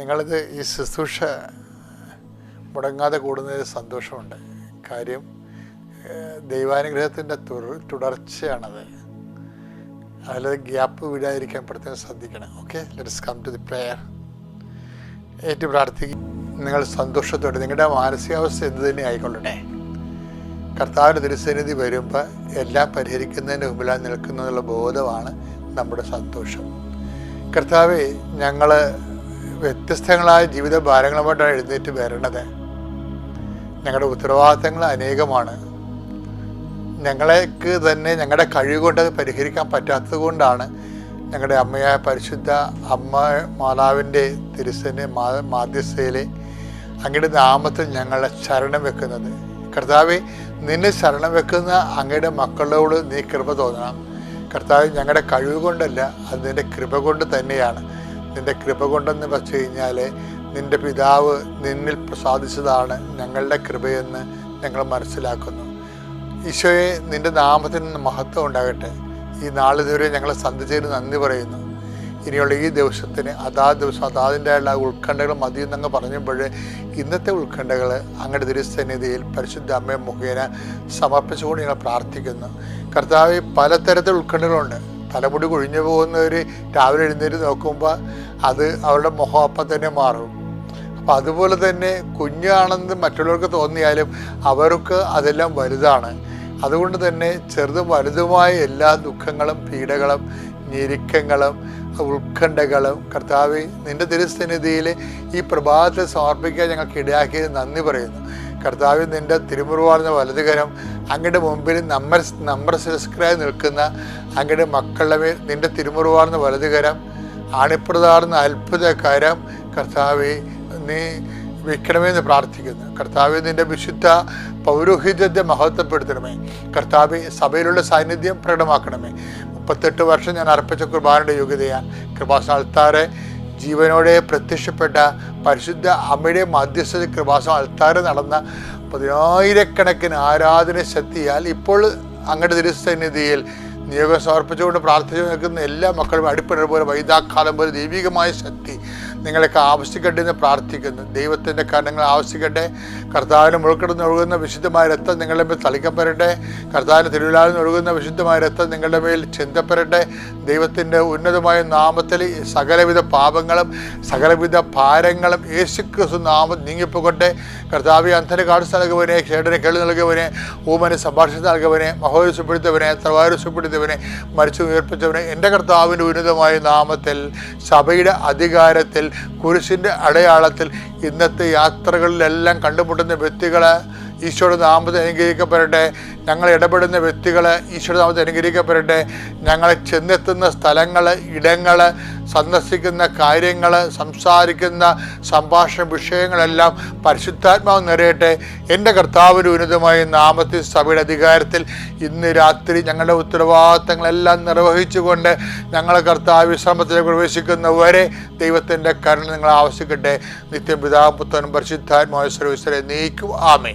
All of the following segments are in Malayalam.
നിങ്ങളിത് ഈ ശുശ്രൂഷ മുടങ്ങാതെ കൂടുന്നതിൽ സന്തോഷമുണ്ട്. കാര്യം ദൈവാനുഗ്രഹത്തിന്റെ തുടർ- തുടർച്ചയാണത്. അതിൽ ഗ്യാപ്പ് വിടാതിരിക്കാൻ പ്രത്യേകം ശ്രദ്ധിക്കണം. Okay let's come to the prayer ഏറ്റു പ്രാർത്ഥിക്കും നിങ്ങൾ സന്തോഷത്തോടെ നിങ്ങളുടെ മാനസികാവസ്ഥ എന്ത് തന്നെ ആയിക്കൊള്ളട്ടെ. കർത്താവിന്റെ തിരുസന്നിധി വരുമ്പോൾ എല്ലാം പരിഹരിക്കുന്നതിന് മുമ്പിലാണ് നിൽക്കുന്നതെന്നുള്ള ബോധമാണ് നമ്മുടെ സന്തോഷം. കർത്താവെ ഞങ്ങൾ വ്യത്യസ്തങ്ങളായ ജീവിത ഭാരങ്ങളുമായിട്ടാണ് എഴുന്നേറ്റ് വരേണ്ടത്. ഞങ്ങളുടെ ഉത്തരവാദിത്തങ്ങൾ അനേകമാണ്. ഞങ്ങളേക്ക് തന്നെ ഞങ്ങളുടെ കഴിവ് കൊണ്ട് അത് പരിഹരിക്കാൻ പറ്റാത്തത് കൊണ്ടാണ് ഞങ്ങളുടെ അമ്മയായ പരിശുദ്ധ അമ്മ മാതാവിന്റെ തിരുസന് മാധ്യസ്ഥയിലെ അങ്ങയുടെ നാമത്തിൽ ഞങ്ങളെ ശരണം വെക്കുന്നത്. കർത്താവ് നിന്നെ ശരണം വെക്കുന്ന അങ്ങയുടെ മക്കളോട് നീ കൃപ തോന്നണം. കർത്താവ് ഞങ്ങളുടെ കഴിവ് കൊണ്ടല്ല അത് നിന്റെ കൃപ കൊണ്ട് തന്നെയാണ്. നിന്റെ കൃപ കൊണ്ടെന്ന് വെച്ച് കഴിഞ്ഞാൽ നിന്റെ പിതാവ് നിന്നിൽ പ്രസാദിച്ചതാണ് ഞങ്ങളുടെ കൃപയെന്ന് ഞങ്ങൾ മനസ്സിലാക്കുന്നു. ഈശോയെ നിന്റെ നാമത്തിന് മഹത്വം ഉണ്ടാകട്ടെ. ഈ നാളിതുവരെ ഞങ്ങളെ സന്ധിച്ചതിന് നന്ദി പറയുന്നു. ഇനിയുള്ള ഈ ദിവസത്തിന് അതാ ദിവസം അതാതിന്റെ ഉള്ള ഉത്കണ്ഠകൾ മതിയെന്നങ്ങ് പറഞ്ഞപ്പോൾ ഇന്നത്തെ ഉത്കണ്ഠകൾ അങ്ങയുടെ തിരുസന്നിധിയിൽ പരിശുദ്ധ അമ്മയെ മുഖേന സമർപ്പിച്ചുകൊണ്ട് ഞങ്ങൾ പ്രാർത്ഥിക്കുന്നു. കർത്താവ് പലതരത്തിൽ ഉത്കണ്ഠകളുണ്ട്. തലമുടി കൊഴിഞ്ഞു പോകുന്നവർ രാവിലെ എഴുന്നേറ്റ് നോക്കുമ്പോൾ അത് അവരുടെ മുഖം അപ്പം തന്നെ മാറും. അപ്പം അതുപോലെ തന്നെ കുഞ്ഞാണെന്ന് മറ്റുള്ളവർക്ക് തോന്നിയാലും അവർക്ക് അതെല്ലാം വലുതാണ്. അതുകൊണ്ട് തന്നെ ചെറുതും വലുതുമായ എല്ലാ ദുഃഖങ്ങളും പീഡകളും ഞെരുക്കങ്ങളും ഉത്കണ്ഠകളും കർത്താവ് നിന്റെ തിരുസന്നിധിയിൽ ഈ പ്രഭാതത്തെ സമർപ്പിക്കാൻ ഞങ്ങൾക്ക് ഇടയാക്കിയത് നന്ദി പറയുന്നു. കർത്താവ് നിന്റെ തിരുമുറുവാർന്ന വലതുകരം അങ്ങയുടെ മുമ്പിൽ നമ്മർ നമ്പർ ശിരസ്കരായി നിൽക്കുന്ന അങ്ങയുടെ മക്കളുടെ മേൽ നിന്റെ തിരുമുറുവാർന്ന വലതുകരം ആണിപ്രതാർന്ന അത്ഭുതകരം കർത്താവെ നീ വെക്കണമെന്ന് പ്രാർത്ഥിക്കുന്നു. കർത്താവ് നിന്റെ വിശുദ്ധ പൗരോഹിത്യത്തെ മഹത്വപ്പെടുത്തണമേ. കർത്താവ് സഭയിലുള്ള സാന്നിധ്യം പ്രകടമാക്കണമേ. മുപ്പത്തെട്ട് വർഷം ഞാൻ അർപ്പിച്ച കുർബാനയുടെ യോഗ്യതയാണ്. കൃപാസ്ഥാനത്താറെ ജീവനോടെ പ്രത്യക്ഷപ്പെട്ട പരിശുദ്ധ അമ്മയുടെ മധ്യസ്ഥ കൃപാസം അൽത്താറ് നടന്ന പതിനായിരക്കണക്കിന് ആരാധന ശക്തിയാൽ ഇപ്പോൾ അങ്ങയുടെ തിരുസന്നിധിയിൽ നിയോഗം സമർപ്പിച്ചുകൊണ്ട് പ്രാർത്ഥിച്ചു നിൽക്കുന്ന എല്ലാ മക്കളും അടിപ്പിണർ പോലെ വൈദാക്കാലം പോലെ ദൈവികമായ ശക്തി നിങ്ങളൊക്കെ ആവശ്യിക്കട്ടെ എന്ന് പ്രാർത്ഥിക്കുന്നു. ദൈവത്തിന്റെ കാരണങ്ങൾ ആവശ്യിക്കട്ടെ കർത്താവിന് മുഴുക്കിടന്ന് ഒഴുകുന്ന വിശുദ്ധമായ രക്തം നിങ്ങളുടെ മേൽ തളിക്കപ്പെടട്ടെ. കർത്താവിന് തിരുവിലാവിൽ ഒഴുകുന്ന വിശുദ്ധമായ രക്തം നിങ്ങളുടെ മേൽ ചിന്തപ്പെടട്ടെ. ദൈവത്തിന്റെ ഉന്നതമായ നാമത്തിൽ സകലവിധ പാപങ്ങളും സകലവിധ ഭാരങ്ങളും യേശുക്രിസ്തു നാമം നീങ്ങിപ്പോകട്ടെ. കർത്താവ് അന്ധന കാഴ്ച നൽകുവനെ ക്ഷേടനെ കേളി നൽകുവനെ ഊമന് സംഭാഷണം നൽകുവനെ മഹോരസപ്പെടുത്തവനെ തവാരുസപ്പെടുത്തവനെ മരിച്ചു ഉയർപ്പിച്ചവനെ എന്റെ കർത്താവിന്റെ ഉന്നതമായ നാമത്തിൽ സഭയുടെ അധികാരത്തിൽ കുരിശിന്റെ അടയാളത്തിൽ ഇന്നത്തെ യാത്രകളിലെല്ലാം കണ്ടുമുട്ടുന്ന വ്യക്തികൾ ഈശോയുടെ നാമത്തെ അനുഗ്രഹിക്കപ്പെടട്ടെ. ഞങ്ങൾ ഇടപെടുന്ന വ്യക്തികൾ ഈശോയുടെ നാമത്തെ അനുഗ്രഹിക്കപ്പെടട്ടെ. ഞങ്ങൾ ചെന്നെത്തുന്ന സ്ഥലങ്ങൾ ഇടങ്ങൾ സന്ദർശിക്കുന്ന കാര്യങ്ങൾ സംസാരിക്കുന്ന സംഭാഷണ വിഷയങ്ങളെല്ലാം പരിശുദ്ധാത്മാവ് നിറയട്ടെ. എന്റെ കർത്താവിന്റെ ഉന്നതമായ നാമത്തിൽ സഭയുടെ അധികാരത്തിൽ ഇന്ന് രാത്രി ഞങ്ങളുടെ ഉത്തരവാദിത്തങ്ങളെല്ലാം നിർവഹിച്ചുകൊണ്ട് ഞങ്ങളെ കർത്താവ് വിശ്രമത്തിലേക്ക് പ്രവേശിക്കുന്നവരെ ദൈവത്തിന്റെ കരുണ നിങ്ങൾ ആവശ്യിക്കട്ടെ നിത്യം പിതാവും പുത്രനും പരിശുദ്ധാത്മാവ് നീക്കും. ആമേ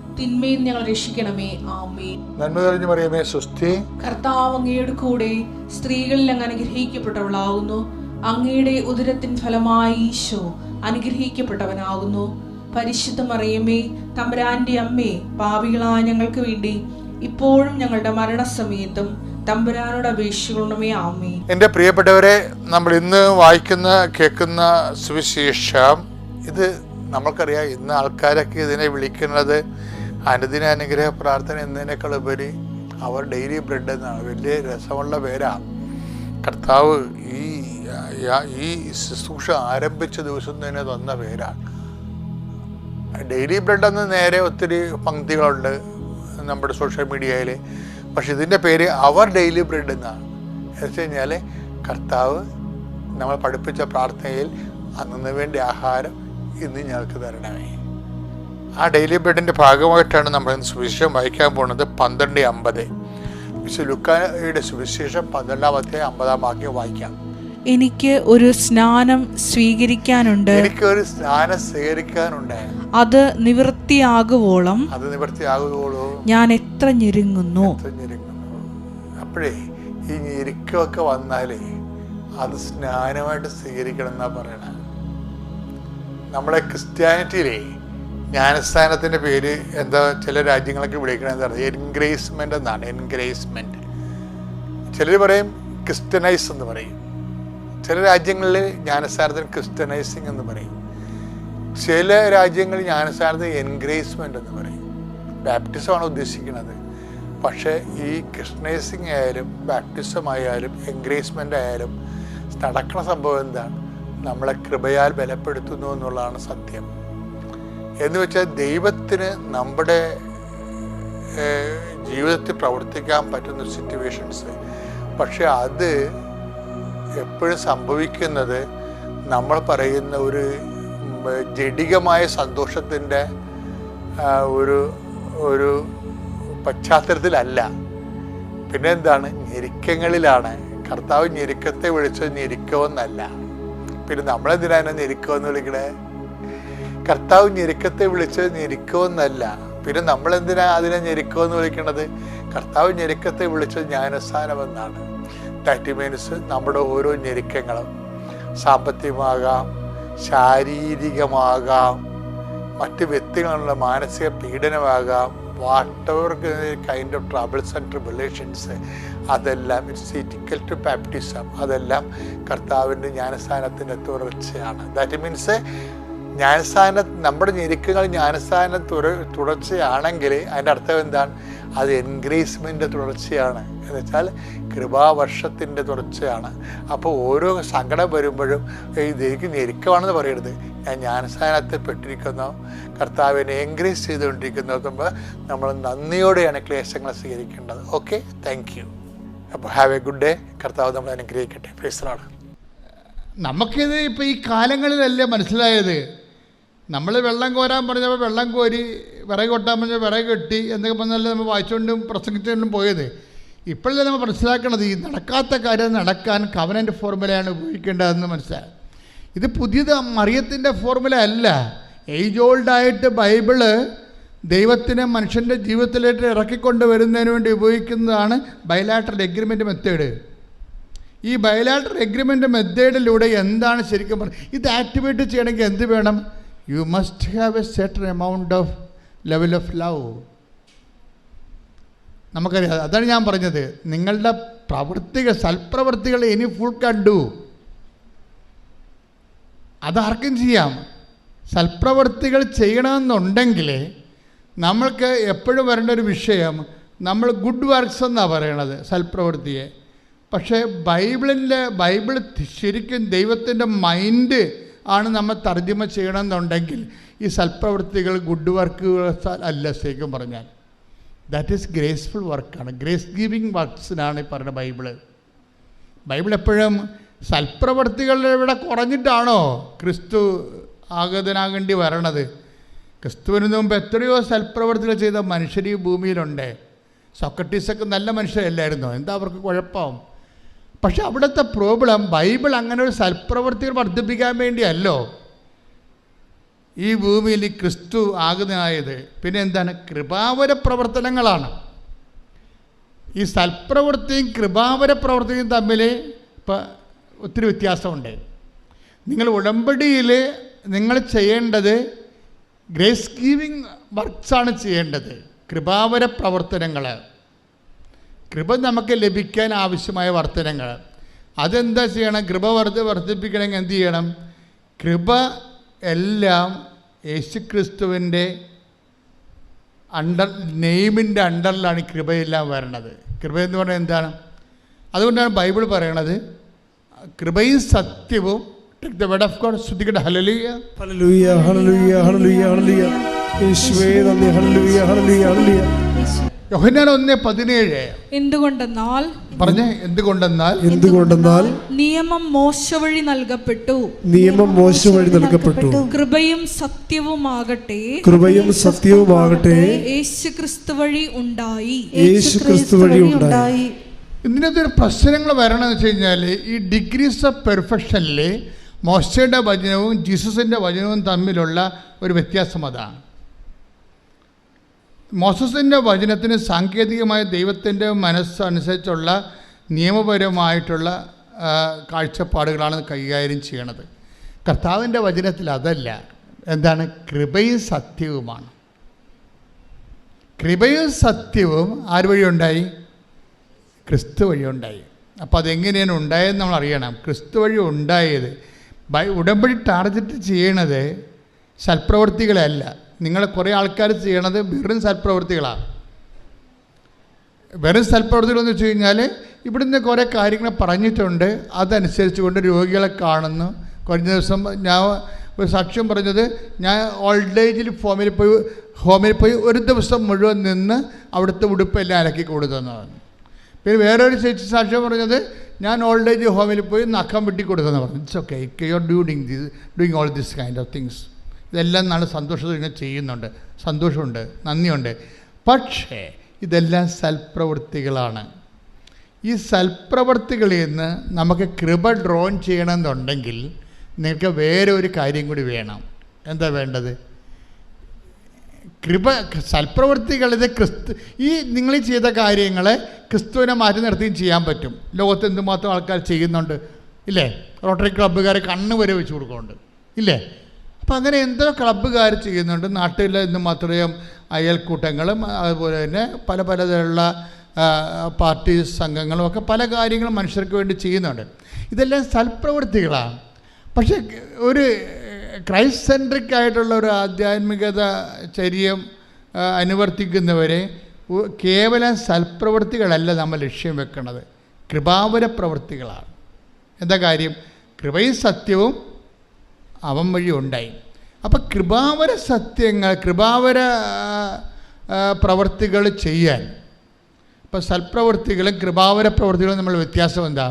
തിന്മയിൽ ഞങ്ങൾ രക്ഷിക്കണമേ. ആമേ നന്മ തെളിഞ്ഞു പറയുമേ സുസ്ഥി കർത്താവ് അങ്ങയുടെ കൂടെ സ്ത്രീകളിൽ അങ്ങ് അനുഗ്രഹിക്കപ്പെട്ടവളാകുന്നു. അങ്ങയുടെ ഉദരത്തിൻ ഫലമായി ഈശോ അനുഗ്രഹിക്കപ്പെട്ടവനാകുന്നു. പരിശുദ്ധ മറിയമേ തമ്പുരാന്റെ അമ്മേ പാപികളായ ഞങ്ങൾക്ക് വേണ്ടി ഇപ്പോഴും ഞങ്ങളുടെ മരണസമയത്തും തമ്പുരാനോട് അപേക്ഷിക്കണമേ. ആമേ എന്റെ പ്രിയപ്പെട്ടവരെ നമ്മൾ ഇന്ന് വായിക്കുന്ന കേൾക്കുന്ന സുവിശേഷം ഇത് നമ്മൾക്കറിയാം ഇന്ന് ആൾക്കാരൊക്കെ ഇതിനെ വിളിക്കുന്നത് അനുദിന അനുഗ്രഹ പ്രാർത്ഥന എന്നതിനേക്കാൾ ഉപരി അവർ ഡെയിലി ബ്രെഡ് എന്നാണ്. വലിയ രസമുള്ള പേരാണ് കർത്താവ് ഈ ഈ ശുശ്രൂഷ ആരംഭിച്ച ദിവസം തന്നെ തന്ന പേരാണ് ഡെയിലി ബ്രെഡ് എന്ന് നേരെ ഒത്തിരി പങ്ക്തികളുണ്ട് നമ്മുടെ സോഷ്യൽ മീഡിയയിൽ പക്ഷെ ഇതിന്റെ പേര് അവർ ഡെയിലി ബ്രെഡ് എന്നാണ്. എന്ന് വെച്ച് കഴിഞ്ഞാൽ കർത്താവ് നമ്മൾ പഠിപ്പിച്ച പ്രാർത്ഥനയിൽ അന്നു വേണ്ടി ആഹാരം ഇന്ന് ഞങ്ങൾക്ക് തരണമേ. ആ ഡെയിലി ബ്രെഡിന്റെ ഭാഗമായിട്ടാണ് നമ്മൾ സുവിശേഷം വായിക്കാൻ പോകുന്നത് പന്ത്രണ്ട് അമ്പത്. ലുക്കായുടെ സുവിശേഷം പന്ത്രണ്ടാമത്തെ അമ്പതാം വാക്യം വായിക്കാം. എനിക്ക് ഒരു സ്നാനം സ്വീകരിക്കാനുണ്ട്. എനിക്ക് ഒരു സ്നാനം സ്വീകരിക്കാനുണ്ട്. അത് നിവൃത്തിയാകുവോളം അത് നിവൃത്തിയാകുവോളം. ഞാൻ എത്ര ഞെരുങ്ങുന്നു. അപ്പോഴേ ഈ ഞെരുക്കമൊക്കെ വന്നാലേ അത് സ്നാനമായിട്ട് സ്വീകരിക്കണം എന്നാ പറയണ. നമ്മളെ ക്രിസ്ത്യാനിറ്റിയിലേ ജ്ഞാനസ്ഥാനത്തിന്റെ പേര് എന്താ ചില രാജ്യങ്ങളൊക്കെ വിളിക്കണത് എന്താണ് എൻഗ്രേസ്മെന്റ് എന്നാണ്. എൻഗ്രേസ്മെന്റ് ചിലർ പറയും ക്രിസ്ത്യനൈസ് എന്ന് പറയും. ചില രാജ്യങ്ങളിൽ ജ്ഞാനസ്ഥാനത്തിന് ക്രിസ്ത്യനൈസിങ് എന്ന് പറയും. ചില രാജ്യങ്ങളിൽ ജ്ഞാനസ്ഥാനത്തിന് എൻഗ്രേസ്മെന്റ് എന്ന് പറയും. ബാപ്റ്റിസമാണ് ഉദ്ദേശിക്കുന്നത്. പക്ഷേ ഈ ക്രിസ്ത്യനൈസിങ് ആയാലും ബാപ്റ്റിസം ആയാലും എൻഗ്രേസ്മെന്റ് ആയാലും നടക്കുന്ന സംഭവം എന്താണ്? നമ്മളെ കൃപയാൽ ബലപ്പെടുത്തുന്നു എന്നുള്ളതാണ് സത്യം. എന്ന് വെച്ചാൽ ദൈവത്തിന് നമ്മുടെ ജീവിതത്തിൽ പ്രവർത്തിക്കാൻ പറ്റുന്ന സിറ്റുവേഷൻസ് പക്ഷെ അത് എപ്പോഴും സംഭവിക്കുന്നത് നമ്മൾ പറയുന്ന ഒരു ജഡികമായ സന്തോഷത്തിന്റെ ഒരു ഒരു പശ്ചാത്തലത്തിലല്ല. പിന്നെ എന്താണ്? ഞെരുക്കങ്ങളിലാണ്. കർത്താവ് ഞെരുക്കത്തെ വിളിച്ചത് ഞെരുക്കമെന്നല്ല. പിന്നെ നമ്മളെന്തിനാണ് ഞെരുക്കമെന്ന് വിളിക്കണേ? കർത്താവ് ഞെരുക്കത്തെ വിളിച്ചത് ഞെരുക്കമെന്നല്ല. പിന്നെ നമ്മൾ എന്തിനാ അതിനെ ഞെരുക്കമെന്ന് വിളിക്കുന്നത് കർത്താവ് ഞെരുക്കത്തെ വിളിച്ചത് ജ്ഞാനസ്ഥാനമെന്നാണ് ദാറ്റ് മീൻസ് നമ്മുടെ ഓരോ ഞെരുക്കങ്ങളും സാമ്പത്തികമാകാം ശാരീരികമാകാം മറ്റ് വ്യക്തികളുള്ള മാനസിക പീഡനമാകാം what kind of troubles and tribulations അതെല്ലാം ഇറ്റ്സ് ഇറ്റിക്കൽ ടു ബാപ്റ്റിസം അതെല്ലാം കർത്താവിന്റെ ജ്ഞാനസ്ഥാനത്തിന്റെ തുടർച്ചയാണ്. ദാറ്റ് മീൻസ് ജ്ഞാനസ്ഥാന നമ്മുടെ ഞെരുക്കങ്ങൾ ജ്ഞാനസ്ഥാന തുട തുടർച്ചയാണെങ്കിൽ അതിന്റെ അർത്ഥം എന്താണ്? അത് എൻഗ്രേസ്മെന്റ് തുടർച്ചയാണ്. എന്ന് വെച്ചാൽ കൃപാവർഷത്തിന്റെ തുടർച്ചയാണ്. അപ്പോൾ ഓരോ സങ്കടം വരുമ്പോഴും ഇത് എനിക്ക് ഞെരുക്കമാണെന്ന് പറയരുത്. ഞാൻ ജ്ഞാനസ്ഥാനത്തിൽ പെട്ടിരിക്കുന്നു. കർത്താവിനെ എൻക്രീസ് ചെയ്തുകൊണ്ടിരിക്കുന്നു. നോക്കുമ്പോൾ നമ്മൾ നന്ദിയോടെയാണ് ക്ലേശങ്ങൾ സ്വീകരിക്കേണ്ടത്. ഓക്കെ? താങ്ക് യു അപ്പോൾ ഹാവ് എ ഗുഡ് ഡേ കർത്താവ് നമ്മൾ അനുഗ്രഹിക്കട്ടെ. പ്രീസലാണ് നമുക്കിത് ഇപ്പോൾ ഈ കാലങ്ങളിലല്ലേ മനസ്സിലായത്? നമ്മൾ വെള്ളം കോരാൻ പറഞ്ഞപ്പോൾ വെള്ളം കോരി വിറക് കൊട്ടാൻ പറഞ്ഞാൽ വിറക് കെട്ടി എന്നൊക്കെ പറഞ്ഞാലും നമ്മൾ വായിച്ചുകൊണ്ടും പ്രസംഗിച്ചുകൊണ്ടും പോയത്. ഇപ്പോഴല്ലേ നമ്മൾ മനസ്സിലാക്കണത് ഈ നടക്കാത്ത കാര്യം നടക്കാൻ കവനന്റെ ഫോർമുലയാണ് ഉപയോഗിക്കേണ്ടതെന്ന് മനസ്സിലായി ഇത് പുതിയത് മറിയത്തിന്റെ ഫോർമുല അല്ല. ഏജ് ഓൾഡായിട്ട് ബൈബിൾ ദൈവത്തിനെ മനുഷ്യന്റെ ജീവിതത്തിലേക്ക് ഇറക്കിക്കൊണ്ട് വരുന്നതിന് വേണ്ടി ഉപയോഗിക്കുന്നതാണ് ബയലാട്രൽ എഗ്രിമെന്റ് മെത്തേഡ് ഈ ബയലാട്രൽ എഗ്രിമെന്റ് മെത്തേഡിലൂടെ എന്താണ് ശരിക്കും പറയുന്നത് ഇത് ആക്ടിവേറ്റ് ചെയ്യണമെങ്കിൽ എന്ത് വേണം? You must have a certain amount of level of love നമുക്കറിയാം. അതാണ് ഞാൻ പറഞ്ഞത്. നിങ്ങളുടെ പ്രവൃത്തികൾ സൽപ്രവൃത്തികൾ ഇനി ഫുൾ കണ്ടു അതാർക്കും ചെയ്യാം. സൽപ്രവൃത്തികൾ ചെയ്യണമെന്നുണ്ടെങ്കിൽ നമ്മൾക്ക് എപ്പോഴും വരേണ്ട ഒരു വിഷയം നമ്മൾ ഗുഡ് വർക്ക്സ് എന്നാണ് പറയണത് സൽപ്രവൃത്തിയെ പക്ഷേ ബൈബിളിന്റെ ബൈബിൾ ശരിക്കും ദൈവത്തിന്റെ മൈൻഡ് ആണ് നമ്മൾ തർജമ ചെയ്യണമെന്നുണ്ടെങ്കിൽ ഈ സൽപ്രവൃത്തികൾ ഗുഡ് വർക്കുകൾ അല്ല ശരിക്കും പറഞ്ഞാൽ. ദാറ്റ് ഈസ് ഗ്രേസ്ഫുൾ വർക്കാണ് ഗ്രേസ് ഗിവിങ് വർക്ക്സിനാണ് ഈ പറയുന്ന ബൈബിൾ. ബൈബിൾ എപ്പോഴും സൽപ്രവർത്തികളുടെ ഇവിടെ കുറഞ്ഞിട്ടാണോ ക്രിസ്തു ആഗതനാകേണ്ടി വരണത്? ക്രിസ്തുവിന് മുമ്പ് എത്രയോ സൽപ്രവർത്തികൾ ചെയ്ത മനുഷ്യർ ഈ ഭൂമിയിലുണ്ട്. സോക്രട്ടീസൊക്കെ നല്ല മനുഷ്യരല്ലായിരുന്നോ? എന്താ അവർക്ക് കുഴപ്പം? പക്ഷെ അവിടുത്തെ പ്രോബ്ലം ബൈബിൾ അങ്ങനെ ഒരു സൽപ്രവർത്തികൾ വർദ്ധിപ്പിക്കാൻ വേണ്ടിയല്ലോ. ഈ ഭൂമിയിൽ ക്രിസ്തു ആകുന്നതായത്. പിന്നെ എന്താണ്? കൃപാവര പ്രവർത്തനങ്ങളാണ്. ഈ സൽപ്രവൃത്തിയും കൃപാവര പ്രവർത്തിയും തമ്മിൽ ഇപ്പം ഒത്തിരി വ്യത്യാസമുണ്ട്. നിങ്ങൾ ഉടമ്പടിയിൽ നിങ്ങൾ ചെയ്യേണ്ടത് ഗ്രേസ് ഗീവിങ് വർക്ക്സാണ് ചെയ്യേണ്ടത്. കൃപാവര പ്രവർത്തനങ്ങൾ കൃപ നമുക്ക് ലഭിക്കാൻ ആവശ്യമായ വർധനങ്ങൾ അതെന്താ ചെയ്യണം? കൃപ വർദ്ധ വർദ്ധിപ്പിക്കണമെങ്കിൽ എന്ത് ചെയ്യണം? കൃപ എല്ലാം യേശുക്രിസ്തുവിന്റെ അണ്ടർ നെയിമിന്റെ അണ്ടറിലാണ് കൃപയെല്ലാം വരണത്. കൃപ എന്ന് പറഞ്ഞാൽ എന്താണ്? അതുകൊണ്ടാണ് ബൈബിൾ പറയണത് കൃപയും സത്യവും the word of God ശ്രദ്ധിക്കട്ടെ. Hallelujah hallelujah hallelujah hallelujah hallelujah യേശുവേ നന്ദി. ഹലലുയ ഹലലുയ ഹല്ലേലൂയ യോഹന്നാൻ ഒന്ന് പതിനേഴ്. എന്തുകൊണ്ടെന്നാൽ പറഞ്ഞേ എന്തുകൊണ്ടെന്നാൽ? എന്തുകൊണ്ടെന്നാൽ നിയമം മോശ വഴി നൽകപ്പെട്ടു. നിയമം മോശവഴി നൽകപ്പെട്ടു. കൃപയും സത്യവുമാകട്ടെ. കൃപയും സത്യവുമാകട്ടെ. യേശു ക്രിസ്തു വഴി ഉണ്ടായി. യേശു ക്രിസ്തു വഴി ഉണ്ടായി. ഇതിനകത്ത് ഒരു പ്രശ്നങ്ങൾ വരണമെന്ന് വെച്ച് കഴിഞ്ഞാൽ ഈ ഡിഗ്രീസ് ഓഫ് പെർഫെക്ഷനിൽ മോശയുടെ വചനവും ജീസസിന്റെ വചനവും തമ്മിലുള്ള ഒരു വ്യത്യാസം അതാണ്. മോസസിന്റെ വചനത്തിന് സാങ്കേതികമായ ദൈവത്തിന്റെ മനസ്സനുസരിച്ചുള്ള നിയമപരമായിട്ടുള്ള കാഴ്ചപ്പാടുകളാണ് കൈകാര്യം ചെയ്യണത്. കർത്താവിന്റെ വചനത്തിൽ അതല്ല. എന്താണ്? കൃപയും സത്യവുമാണ്. കൃപയും സത്യവും ആര് വഴിയുണ്ടായി ക്രിസ്തു വഴി ഉണ്ടായി. അപ്പോൾ അതെങ്ങനെയാണ് ഉണ്ടായതെന്ന് നമ്മൾ അറിയണം. ക്രിസ്തു വഴി ഉണ്ടായത്. ബൈ ഉടമ്പടി ടാർഗറ്റ് ചെയ്യണത് സൽപ്രവൃത്തികളല്ല നിങ്ങൾ കുറേ ആൾക്കാർ ചെയ്യണത് വെറും സൽപ്രവൃത്തികളാണ് വെറും സൽപ്രവൃത്തികളെന്ന് വെച്ച് കഴിഞ്ഞാൽ ഇവിടുന്ന് കുറേ കാര്യങ്ങൾ പറഞ്ഞിട്ടുണ്ട്. അതനുസരിച്ച് കൊണ്ട് രോഗികളെ കാണുന്നു. കഴിഞ്ഞ ദിവസം ഞാൻ ഒരു സാക്ഷ്യം പറഞ്ഞത് ഞാൻ ഓൾഡ് ഏജിൽ ഫോമിൽ പോയി ഹോമിൽ പോയി ഒരു ദിവസം മുഴുവൻ നിന്ന് അവിടുത്തെ ഉടുപ്പെല്ലാം അലക്കി കൊടുത്തെന്നാണ് പിന്നെ വേറൊരു ചേച്ചി സാക്ഷ്യം പറഞ്ഞത് ഞാൻ ഓൾഡ് ഏജ് ഹോമിൽ പോയി നഖം വെട്ടി കൊടുത്തെന്ന് പറഞ്ഞു it's okay you are doing this doing all this kind of things ഇതെല്ലാം നല്ല സന്തോഷത്തോടെ ചെയ്യുന്നുണ്ട്. സന്തോഷമുണ്ട് നന്ദിയുണ്ട്. പക്ഷേ ഇതെല്ലാം സൽപ്രവൃത്തികളാണ്. ഈ സൽപ്രവൃത്തികളിൽ നിന്ന് നമുക്ക് കൃപ ഡ്രോൺ ചെയ്യണമെന്നുണ്ടെങ്കിൽ നിങ്ങൾക്ക് വേറെ ഒരു കാര്യം കൂടി വേണം. എന്താ വേണ്ടത്? കൃപ സൽപ്രവൃത്തികൾ ഇത് ക്രിസ്തു ഈ നിങ്ങൾ ചെയ്ത കാര്യങ്ങളെ ക്രിസ്തുവിനെ മാറ്റി നിർത്തിയും ചെയ്യാൻ പറ്റും. ലോകത്ത് എന്തുമാത്രം ആൾക്കാർ ചെയ്യുന്നുണ്ട്. ഇല്ലേ? റോട്ടറി ക്ലബ്ബുകാരെ കണ്ണ് വരെ വെച്ച് കൊടുക്കുന്നുണ്ട്. ഇല്ലേ? അപ്പം അങ്ങനെ എന്തോ ക്ലബ്ബുകാർ ചെയ്യുന്നുണ്ട്. നാട്ടിൽ എന്തുമാത്രം അയൽക്കൂട്ടങ്ങളും അതുപോലെ തന്നെ പല പലതരമുള്ള പാർട്ടി സംഘങ്ങളും ഒക്കെ പല കാര്യങ്ങളും മനുഷ്യർക്ക് വേണ്ടി ചെയ്യുന്നുണ്ട്. ഇതെല്ലാം സൽപ്രവൃത്തികളാണ്. പക്ഷേ ഒരു ക്രൈസ്റ്റ് സെൻട്രിക് ആയിട്ടുള്ള ഒരു ആധ്യാത്മികത ചര്യം അനുവർത്തിക്കുന്നവരെ കേവലം സൽപ്രവൃത്തികളല്ല നമ്മൾ ലക്ഷ്യം വെക്കുന്നത് കൃപാവര പ്രവൃത്തികളാണ്. എന്താ കാര്യം? കൃപയും സത്യവും അവൻ വഴി ഉണ്ടായി. അപ്പം കൃപാവര സത്യങ്ങൾ കൃപാവര പ്രവർത്തികൾ ചെയ്യാൻ. ഇപ്പം സൽപ്രവൃത്തികളും കൃപാവര പ്രവൃത്തികളും നമ്മൾ വ്യത്യാസം എന്താ?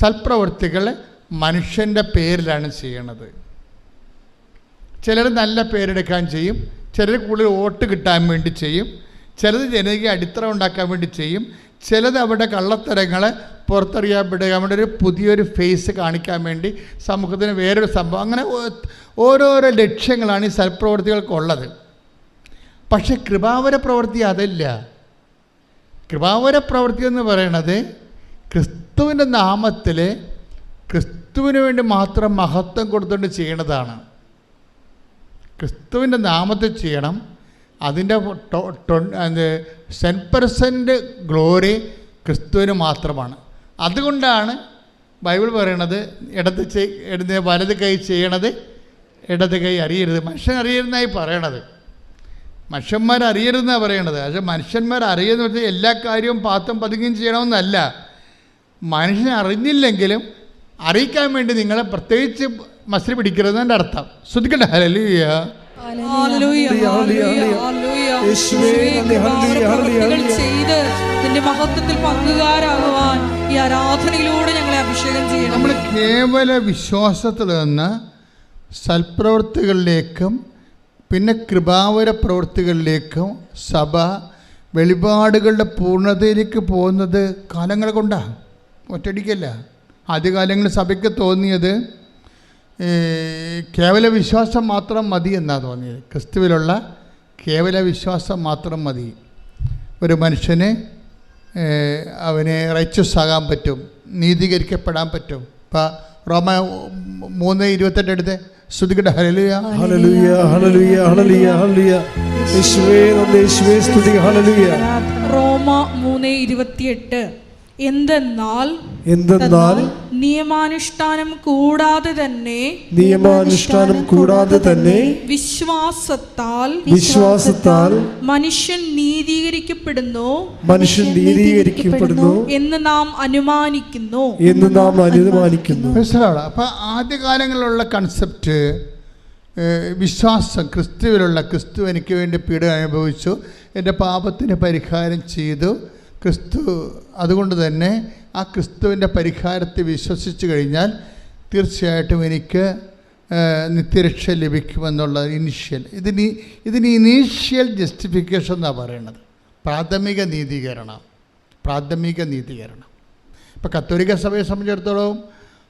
സൽപ്രവൃത്തികൾ മനുഷ്യന്റെ പേരിലാണ് ചെയ്യണത്. ചിലർ നല്ല പേരെടുക്കാൻ ചെയ്യും ചിലർ കൂടുതൽ വോട്ട് കിട്ടാൻ വേണ്ടി ചെയ്യും ചിലത് ജനകീയ അടിത്തറ ഉണ്ടാക്കാൻ വേണ്ടി ചെയ്യും ചിലത് അവരുടെ കള്ളത്തരങ്ങളെ പുറത്തറിയാൻ അവിടെ ഒരു പുതിയൊരു ഫേസ് കാണിക്കാൻ വേണ്ടി സമൂഹത്തിന് വേറൊരു സംഭവം. അങ്ങനെ ഓരോരോ ലക്ഷ്യങ്ങളാണ് ഈ സൽപ്രവർത്തികൾക്കുള്ളത്. പക്ഷേ കൃപാവര പ്രവൃത്തി അതല്ല. കൃപാവര പ്രവൃത്തി എന്ന് പറയണത് ക്രിസ്തുവിന്റെ നാമത്തിൽ ക്രിസ്തുവിന് വേണ്ടി മാത്രം മഹത്വം കൊടുത്തുകൊണ്ട് ചെയ്യണതാണ്. ക്രിസ്തുവിന്റെ നാമത്തിൽ ചെയ്യണം അതിന്റെ സെൻ പെർസെന്റ് ഗ്ലോറി ക്രിസ്തുവിന് മാത്രമാണ്. അതുകൊണ്ടാണ് ബൈബിൾ പറയണത് ഇടത് ഇടത് വലത് കൈ ചെയ്യണത് ഇടത് കൈ അറിയരുത്. മനുഷ്യൻ അറിയരുതെന്നായി പറയണത്. മനുഷ്യന്മാർ അറിയരുതെന്നാണ് പറയണത്. പക്ഷേ മനുഷ്യന്മാർ അറിയുന്ന വെച്ചാൽ എല്ലാ കാര്യവും പാത്തും പതുങ്ങും ചെയ്യണമെന്നല്ല. മനുഷ്യൻ അറിഞ്ഞില്ലെങ്കിലും അറിയിക്കാൻ വേണ്ടി നിങ്ങളെ പ്രത്യേകിച്ച് മസിൽ പിടിക്കരുതെന്നെ അർത്ഥം. ശ്രദ്ധിക്കട്ടെ. ഹല്ലേലൂയ. ചെയ്ത് നിന്റെ മഹത്വത്തിൽ പങ്കുകാരാകുവാൻ ഈ ആരാധനയിലൂടെ ഞങ്ങളെ അഭിഷേകം ചെയ്യണം. നമ്മൾ കേവല വിശ്വാസത്തിൽ നിന്ന് സൽപ്രവൃത്തികളിലേക്കും പിന്നെ കൃപാവര പ്രവൃത്തികളിലേക്കും സഭ വെളിപാടുകളുടെ പൂർണതയിലേക്ക് പോകുന്നത് കാലങ്ങളെ കൊണ്ടാണ് ഒറ്റടിക്കല്ല ആദ്യകാലങ്ങളിൽ സഭയ്ക്ക് തോന്നിയത് കേവല വിശ്വാസം മാത്രം മതി എന്നാണ് തോന്നിയത് ക്രിസ്തുവിലുള്ള കേവല വിശ്വാസം മാത്രം മതി. ഒരു മനുഷ്യന് അവനെ റൈച്ചസ് ആകാൻ പറ്റും നീതീകരിക്കപ്പെടാൻ പറ്റും. ഇപ്പം റോമ മൂന്ന് ഇരുപത്തെട്ട് എടുത്ത്. ശ്രുതിക്കട്ടെ hallelujah hallelujah hallelujah hallelujah hallelujah. യേശുവേ നന്ദി. സ്തുതി. ഹല്ലേലൂയ. റോമ മൂന്ന് ഇരുപത്തിയെട്ട്. എന്തെന്നാൽ എന്തെന്നാൽ നിയമാനുഷ്ഠാനം കൂടാതെ തന്നെ നിയമാനുഷ്ഠാനം കൂടാതെ തന്നെ വിശ്വാസത്താൽ വിശ്വാസത്താൽ മനുഷ്യൻ നീതീകരിക്കപ്പെടുന്നു മനുഷ്യൻ നീതീകരിക്കപ്പെടുന്നു എന്ന് നാം അനുമാനിക്കുന്നു. എന്ന് നാം അനുമാനിക്കുന്നു. മനസ്സിലാണ് അപ്പൊ ആദ്യകാലങ്ങളിലുള്ള കൺസെപ്റ്റ് വിശ്വാസം ക്രിസ്തുവിലുള്ള ക്രിസ്തു എനിക്ക് വേണ്ടി പീഡ അനുഭവിച്ചു എന്റെ പാപത്തിന് പരിഹാരം ചെയ്തു ക്രിസ്തു അതുകൊണ്ട് തന്നെ ആ ക്രിസ്തുവിന്റെ പരിഹാരത്തെ വിശ്വസിച്ച് കഴിഞ്ഞാൽ തീർച്ചയായിട്ടും എനിക്ക് നിത്യരക്ഷ ലഭിക്കുമെന്നുള്ള ഇനിഷ്യൽ ഇതിന് ഇതിന് ഇനീഷ്യൽ ജസ്റ്റിഫിക്കേഷൻ എന്നാണ് പറയുന്നത് പ്രാഥമിക നീതീകരണം. പ്രാഥമിക നീതീകരണം. ഇപ്പോൾ കത്തോലിക്ക സഭയെ സംബന്ധിച്ചിടത്തോളം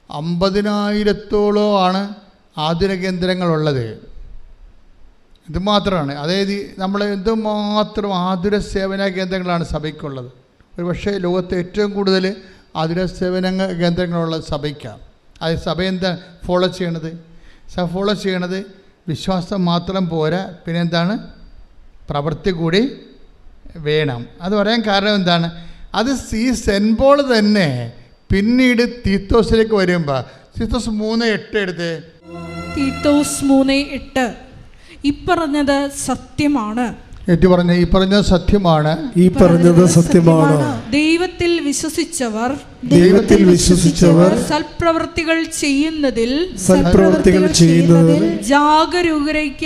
അമ്പതിനായിരത്തോളം ആണ് ആധുനിക കേന്ദ്രങ്ങളുള്ളത്. ഇത് മാത്രമാണ്. അതായത് നമ്മൾ എന്തുമാത്രം ആതുര സേവന കേന്ദ്രങ്ങളാണ് സഭയ്ക്കുള്ളത്. ഒരു പക്ഷേ ലോകത്തെ ഏറ്റവും കൂടുതൽ അതിര സേവന കേന്ദ്രങ്ങളുള്ള സഭയ്ക്കാണ്. അത് സഭ എന്താ ഫോളോ ചെയ്യണത്? സഭ ഫോളോ ചെയ്യണത് വിശ്വാസം മാത്രം പോരാ പിന്നെ എന്താണ്? പ്രവൃത്തി കൂടി വേണം. അത് പറയാൻ കാരണം എന്താണ്? അത് സീ സെൻബോൾ തന്നെ പിന്നീട് തീത്തോസിലേക്ക് വരുമ്പോൾ തീത്തോസ് മൂന്ന് എട്ട് എടുത്ത്. തീത്തോസ് മൂന്ന് എട്ട്. ഇപ്പറഞ്ഞത് സത്യമാണ്. ഏറ്റു പറഞ്ഞ ഈ പറഞ്ഞത് സത്യമാണ് ഈ പറഞ്ഞത് സത്യമാണ്. ദൈവത്തിൽ വിശ്വസിച്ചവർ ദൈവത്തിൽ വിശ്വസിച്ചവർ സൽപ്രവൃത്തികൾ ചെയ്യുന്നതിൽ സൽപ്രവൃത്തികൾ ചെയ്യുന്നതിൽ ജാഗരൂകരയ്ക്ക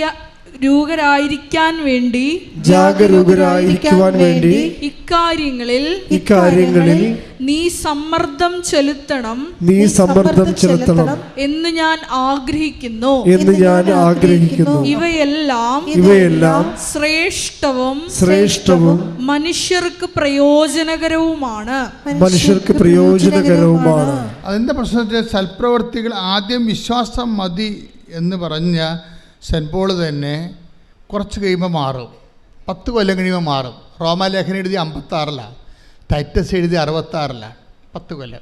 രൂകരായിരിക്കാൻ വേണ്ടി ജാഗരൂകരായിരിക്കുവാൻ വേണ്ടി ഇക്കാര്യങ്ങളിൽ ഇക്കാര്യങ്ങളിൽ നീ സമ്മർദ്ദം ചെലുത്തണം. നീ സമ്മർദ്ദം ചെലുത്തണം. എന്ന് ഞാൻ ആഗ്രഹിക്കുന്നു. എന്ന് ഞാൻ ആഗ്രഹിക്കുന്നു. ഇവയെല്ലാം ഇവയെല്ലാം ശ്രേഷ്ഠവും ശ്രേഷ്ഠവും മനുഷ്യർക്ക് പ്രയോജനകരവുമാണ്. മനുഷ്യർക്ക് പ്രയോജനകരവുമാണ്. അതിന്റെ പ്രശ്നം സൽപ്രവർത്തികൾ ആദ്യം വിശ്വാസം മതി എന്ന് പറഞ്ഞ സെന്റ് പോൾ തന്നെ കുറച്ച് കഴിയുമ്പോൾ മാറും. പത്ത് കൊല്ലം കഴിയുമ്പോൾ മാറും. റോമാലേഖനം എഴുതി അമ്പത്താറിലാണ് ടൈറ്റസ് എഴുതി അറുപത്താറിലാണ് പത്ത് കൊല്ലം.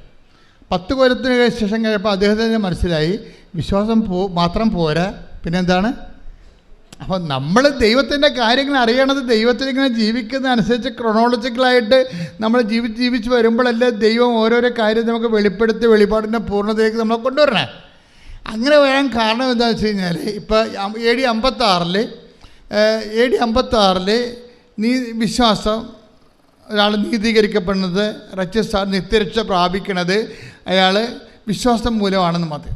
പത്ത് കൊല്ലത്തിന് ശേഷം കഴിയപ്പോൾ അദ്ദേഹത്തിന് മനസ്സിലായി വിശ്വാസം പോ മാത്രം പോരാ. പിന്നെന്താണ്? അപ്പോൾ നമ്മൾ ദൈവത്തിന്റെ കാര്യങ്ങൾ അറിയണത് ദൈവത്തിൽ ഇങ്ങനെ ജീവിക്കുന്ന അനുസരിച്ച് ക്രൊണോളജിക്കലായിട്ട് നമ്മൾ ജീവിച്ച് ജീവിച്ച് വരുമ്പോഴല്ലേ ദൈവം ഓരോരോ കാര്യം നമുക്ക് വെളിപ്പെടുത്തി വെളിപാടിന്റെ പൂർണതയിലേക്ക് നമ്മളെ കൊണ്ടുവരണേ. അങ്ങനെ വരാൻ കാരണം എന്താണെന്ന് വെച്ച് കഴിഞ്ഞാൽ ഇപ്പോൾ എ ഡി അമ്പത്താറിൽ എ ഡി അമ്പത്താറിൽ നീ വിശ്വാസം ഒരാൾ നീതീകരിക്കപ്പെടുന്നത് രക്ഷ നിത്യരക്ഷ പ്രാപിക്കുന്നത് അയാൾ വിശ്വാസം മൂലമാണെന്ന് മതി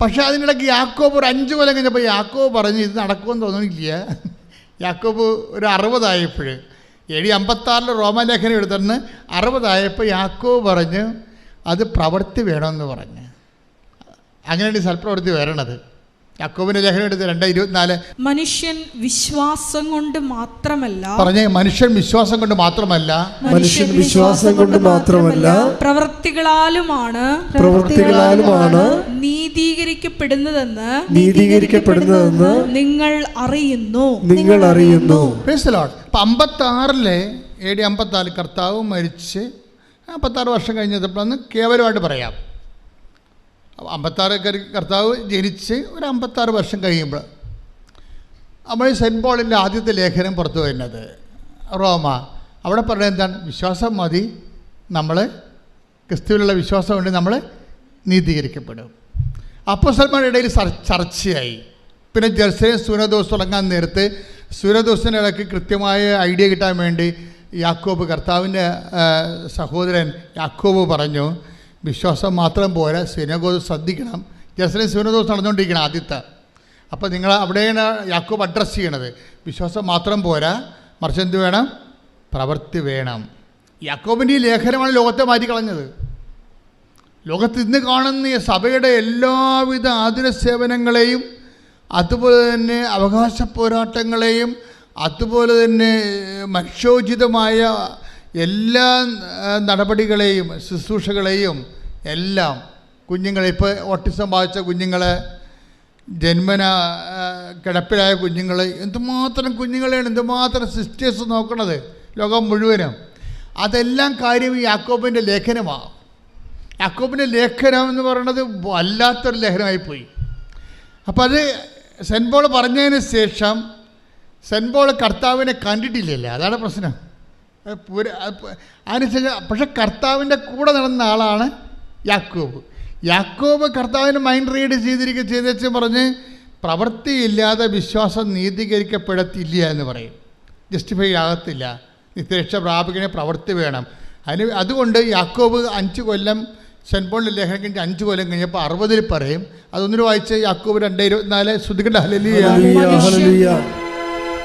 പക്ഷേ അതിനിടയ്ക്ക് യാക്കോബ് ഒരു അഞ്ച് കൊല്ലം കഴിഞ്ഞപ്പോൾ യാക്കോബ് പറഞ്ഞ് ഇത് നടക്കുമെന്ന് തോന്നുന്നില്ല. യാക്കോബ് ഒരു അറുപതായപ്പോൾ എ ഡി അമ്പത്താറിൽ റോമാലേഖനം എടുത്തിരുന്ന് അറുപതായപ്പോൾ യാക്കോബ് പറഞ്ഞ് അത് പ്രവൃത്തി വേണമെന്ന് പറഞ്ഞ്. അങ്ങനെയാണ് ഈ സൽപ്രവൃത്തി വരണത്. യാക്കോബിന്റെ ലേഖനം എടുത്ത് രണ്ട് ഇരുപത്തിനാല്. മനുഷ്യൻ വിശ്വാസം കൊണ്ട് മാത്രമല്ല പറഞ്ഞേ മനുഷ്യൻ വിശ്വാസം കൊണ്ട് മാത്രമല്ല മനുഷ്യൻ വിശ്വാസം കൊണ്ട് മാത്രമല്ല പ്രവൃത്തികളാലുമാണ് പ്രവൃത്തികളാലുമാണ് നീതീകരിക്കപ്പെടുന്നതെന്ന് നീതീകരിക്കപ്പെടുന്നതെന്ന് നിങ്ങൾ അറിയുന്നു. നിങ്ങൾ അറിയുന്നു. അമ്പത്തി ആറിലെ ഏടി എ ഡി അമ്പത്താറ് കർത്താവ് മരിച്ച് അമ്പത്താറ് വർഷം കഴിഞ്ഞപ്പോഴാണ് കേവലമായിട്ട് പറയാം. അമ്പത്താറ് കർ- കർത്താവ് ജനിച്ച് ഒരു അമ്പത്താറ് വർഷം കഴിയുമ്പോൾ നമ്മൾ സെന്റ് പോളിന്റെ ആദ്യത്തെ ലേഖനം പുറത്തു വരുന്നത്. റോമ. അവിടെ പറയുന്നത് എന്താണ്? വിശ്വാസം മതി നമ്മൾ ക്രിസ്തുവിലുള്ള വിശ്വാസം കൊണ്ട് നമ്മൾ നീതീകരിക്കപ്പെടും. അപ്പോസന്മാരുടെ ഇടയിൽ ചർ- ചർച്ചയായി. പിന്നെ ജെറുസലേം സൂര്യദോസ് തുടങ്ങാൻ നേരത്ത് സൂര്യദോസിന്റെ ഇടയ്ക്ക് കൃത്യമായ ഐഡിയ കിട്ടാൻ വേണ്ടി യാക്കോബ് കർത്താവിന്റെ സഹോദരൻ യാക്കോബ് പറഞ്ഞു വിശ്വാസം മാത്രം പോരാ സിനഗോസ് ശ്രദ്ധിക്കണം. ജെറുസലേം സിനഗോസ് നടന്നുകൊണ്ടിരിക്കണം ആദ്യത്തെ. അപ്പോൾ നിങ്ങൾ അവിടെയാണ് യാക്കോബ് അഡ്രസ്സ് ചെയ്യണത്. വിശ്വാസം മാത്രം പോരാ മറിച്ച് എന്ത് വേണം? പ്രവൃത്തി വേണം. യാക്കോബിന്റെ ഈ ലേഖനമാണ് ലോകത്തെ മാറ്റിക്കളഞ്ഞത് ലോകത്ത് ഇന്ന് കാണുന്ന ഈ സഭയുടെ എല്ലാവിധ ആതുര സേവനങ്ങളെയും അതുപോലെ തന്നെ അവകാശ പോരാട്ടങ്ങളെയും അതുപോലെ തന്നെ മനുഷ്യോചിതമായ എല്ലാ നടപടികളെയും ശുശ്രൂഷകളെയും എല്ലാം കുഞ്ഞുങ്ങളെ ഇപ്പോൾ ഓട്ടിസം ബാധിച്ച കുഞ്ഞുങ്ങൾ ജന്മന കിടപ്പിലായ കുഞ്ഞുങ്ങൾ എന്തുമാത്രം കുഞ്ഞുങ്ങളെയാണ് എന്തുമാത്രം സിസ്റ്റേഴ്സ് നോക്കണത് ലോകം മുഴുവനും. അതെല്ലാം കാര്യം ഈ യാക്കോബിന്റെ ലേഖനമാണ് യാക്കോബിന്റെ ലേഖനം എന്ന് പറയുന്നത് വല്ലാത്തൊരു ലേഖനമായിപ്പോയി. അപ്പോൾ അത് സെന്റ് പോൾ പറഞ്ഞതിന് ശേഷം സെൻ പോൾ കർത്താവിനെ കണ്ടിട്ടില്ലല്ലേ? അതാണ് പ്രശ്നം. അതിനുശേഷം പക്ഷെ കർത്താവിന്റെ കൂടെ നടന്ന ആളാണ് യാക്കോബ്. യാക്കോബ് കർത്താവിന് മൈൻഡ് റീഡ് ചെയ്തിരിക്കുക ചെയ്തേച്ച് പറഞ്ഞ് പ്രവൃത്തിയില്ലാതെ വിശ്വാസം നീതീകരിക്കപ്പെടത്തില്ല എന്ന് പറയും. ജസ്റ്റിഫൈ ആകത്തില്ല. നിത്യരക്ഷ പ്രാപിക്കണ പ്രവൃത്തി വേണം. അതിന് അതുകൊണ്ട് യാക്കോബ് അഞ്ച് കൊല്ലം സെന്റ് പോളിന്റെ ലേഖനം കഴിഞ്ഞ് അഞ്ച് കൊല്ലം കഴിഞ്ഞപ്പോൾ അറുപതിൽ പറയും. അതൊന്നിനു വായിച്ച് യാക്കോബ് രണ്ട് ഇരുപത്തിനാല് ശ്രുതികണ്ട ഹലലിയ ഹല്ലേലൂയ ഹല്ലേലൂയ.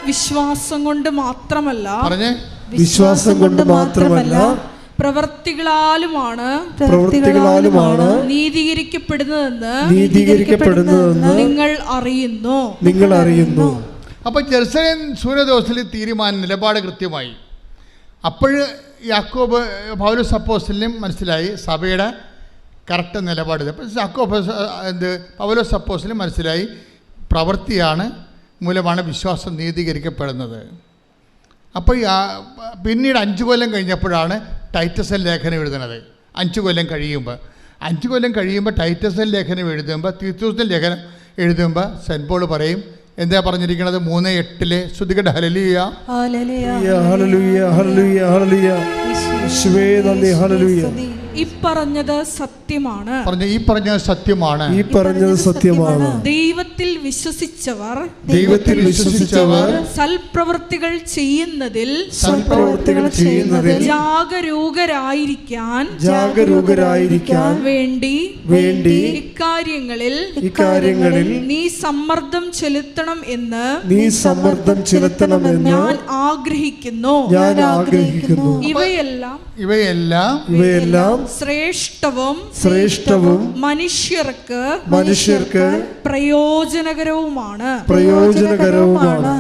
വിശ്വാസം കൊണ്ട് മാത്രമല്ല പറഞ്ഞേ. വിശ്വാസം കൊണ്ട് മാത്രമല്ല പ്രവർത്തികളാലുമാണ് പ്രവൃത്തികളാലുമാണ് നീതീകരിക്കപ്പെടുന്നതെന്ന് നീതീകരിക്കപ്പെടുന്നതെന്ന് നിങ്ങൾ അറിയുന്നു. നിങ്ങൾ അറിയുന്നു. അപ്പോൾ ജെറുസലേം സൂര്യദോസിൽ തീരുമാനം നിലപാട് കൃത്യമായി. അപ്പോഴ് യാക്കോബ് പൗലോസ് അപ്പോസ്റ്റലിനും മനസ്സിലായി സഭയുടെ കറക്റ്റ് നിലപാട്. അപ്പോൾ യാക്കോബ് എന്ത് പൗലോസ് അപ്പോസ്റ്റലിനും മനസ്സിലായി പ്രവൃത്തിയാണ് മൂലമാണ് വിശ്വാസം നീതീകരിക്കപ്പെടുന്നത്. അപ്പോൾ പിന്നീട് അഞ്ച് കൊല്ലം കഴിഞ്ഞപ്പോഴാണ് ടൈറ്റസൽ ലേഖനം എഴുതുന്നത്. അഞ്ച് കൊല്ലം കഴിയുമ്പോൾ അഞ്ച് കൊല്ലം കഴിയുമ്പോൾ ടൈറ്റസൽ ലേഖനം എഴുതുമ്പോൾ തീർത്ഥൂസിന്റെ ലേഖനം എഴുതുമ്പോൾ സെന്റ് പോൾ പറയും. എന്താ പറഞ്ഞിരിക്കുന്നത്? മൂന്ന് എട്ടിലെ ശ്രുതികട hallelujah hallelujah hallelujah hallelujah hallelujah. യേശുവേ നന്ദി ഹല്ലേലൂയ. ഇപ്പറഞ്ഞത് സത്യമാണ്. പറഞ്ഞു ഈ പറഞ്ഞത് സത്യമാണ്. ഈ പറഞ്ഞത് സത്യമാണ്. ദൈവത്തിൽ വിശ്വസിച്ചവർ ദൈവത്തിൽ വിശ്വസിച്ചവർ സൽപ്രവൃത്തികൾ ചെയ്യുന്നതിൽ സൽപ്രവൃത്തികൾ ചെയ്യുന്നതിൽ ജാഗരൂകരായിരിക്കാൻ ജാഗരൂകരായിരിക്കാൻ വേണ്ടി വേണ്ടി ഇക്കാര്യങ്ങളിൽ ഇക്കാര്യങ്ങളിൽ നീ സമ്മർദ്ദം ചെലുത്തണം എന്ന് നീ സമ്മർദ്ദം ചെലുത്തണമെന്ന് ഞാൻ ആഗ്രഹിക്കുന്നു. ഞാൻ ആഗ്രഹിക്കുന്നു. ഇവയെല്ലാം ഇവയെല്ലാം ഇവയെല്ലാം ശ്രേഷ്ഠവും ശ്രേഷ്ഠവും മനുഷ്യർക്ക് മനുഷ്യർക്ക് പ്രയോജനകരവുമാണ്. പ്രയോജനകരവുമാണ്.